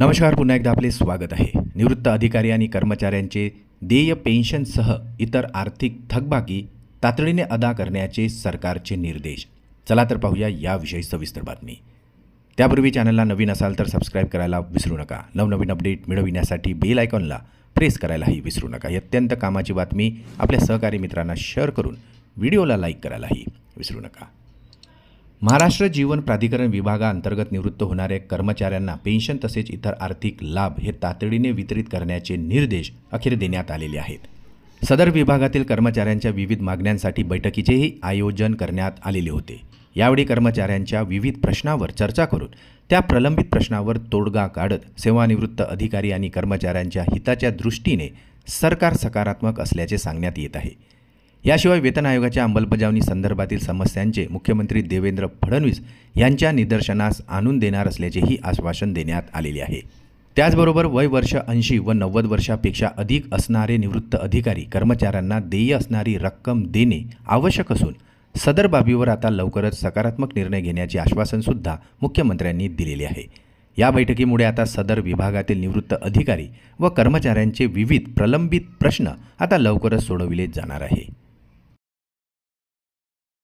नमस्कार पुन्हा एकदा आपले स्वागत आहे. निवृत्त अधिकारी आणि कर्मचाऱ्यांचे देय पेन्शनसह इतर आर्थिक थकबाकी तातडीने अदा करण्याचे सरकारचे निर्देश. चला तर पाहूया याविषयी सविस्तर बातमी. त्यापूर्वी चॅनलला नवीन असाल तर सबस्क्राईब करायला विसरू नका. नवनवीन अपडेट मिळविण्यासाठी बेल आयकॉनला प्रेस करायलाही विसरू नका. ही अत्यंत कामाची बातमी आपल्या सहकारी मित्रांना शेअर करून व्हिडिओला लाईक करायलाही विसरू नका. महाराष्ट्र जीवन प्राधिकरण विभागाअंतर्गत निवृत्त होणाऱ्या कर्मचाऱ्यांना पेन्शन तसेच इतर आर्थिक लाभ हे तातडीने वितरित करण्याचे निर्देश अखेर देण्यात आलेले आहेत. सदर विभागातील कर्मचाऱ्यांच्या विविध मागण्यांसाठी बैठकीचेही आयोजन करण्यात आलेले होते. यावेळी कर्मचाऱ्यांच्या विविध प्रश्नावर चर्चा करून त्या प्रलंबित प्रश्नावर तोडगा काढत सेवानिवृत्त अधिकारी आणि कर्मचाऱ्यांच्या हिताच्या दृष्टीने सरकार सकारात्मक असल्याचे सांगण्यात येत आहे. याशिवाय वेतन आयोगाच्या अंमलबजावणी संदर्भातील समस्यांचे मुख्यमंत्री देवेंद्र फडणवीस यांच्या निदर्शनास आणून देणार असल्याचेही आश्वासन देण्यात आलेले आहे. त्याचबरोबर वय वर्ष ऐंशी व नव्वद वर्षापेक्षा अधिक असणारे निवृत्त अधिकारी कर्मचाऱ्यांना देय असणारी रक्कम देणे आवश्यक असून सदर बाबीवर आता लवकरच सकारात्मक निर्णय घेण्याचे आश्वासनसुद्धा मुख्यमंत्र्यांनी दिलेले आहे. या बैठकीमुळे आता सदर विभागातील निवृत्त अधिकारी व कर्मचाऱ्यांचे विविध प्रलंबित प्रश्न आता लवकरच सोडविले जाणार आहे.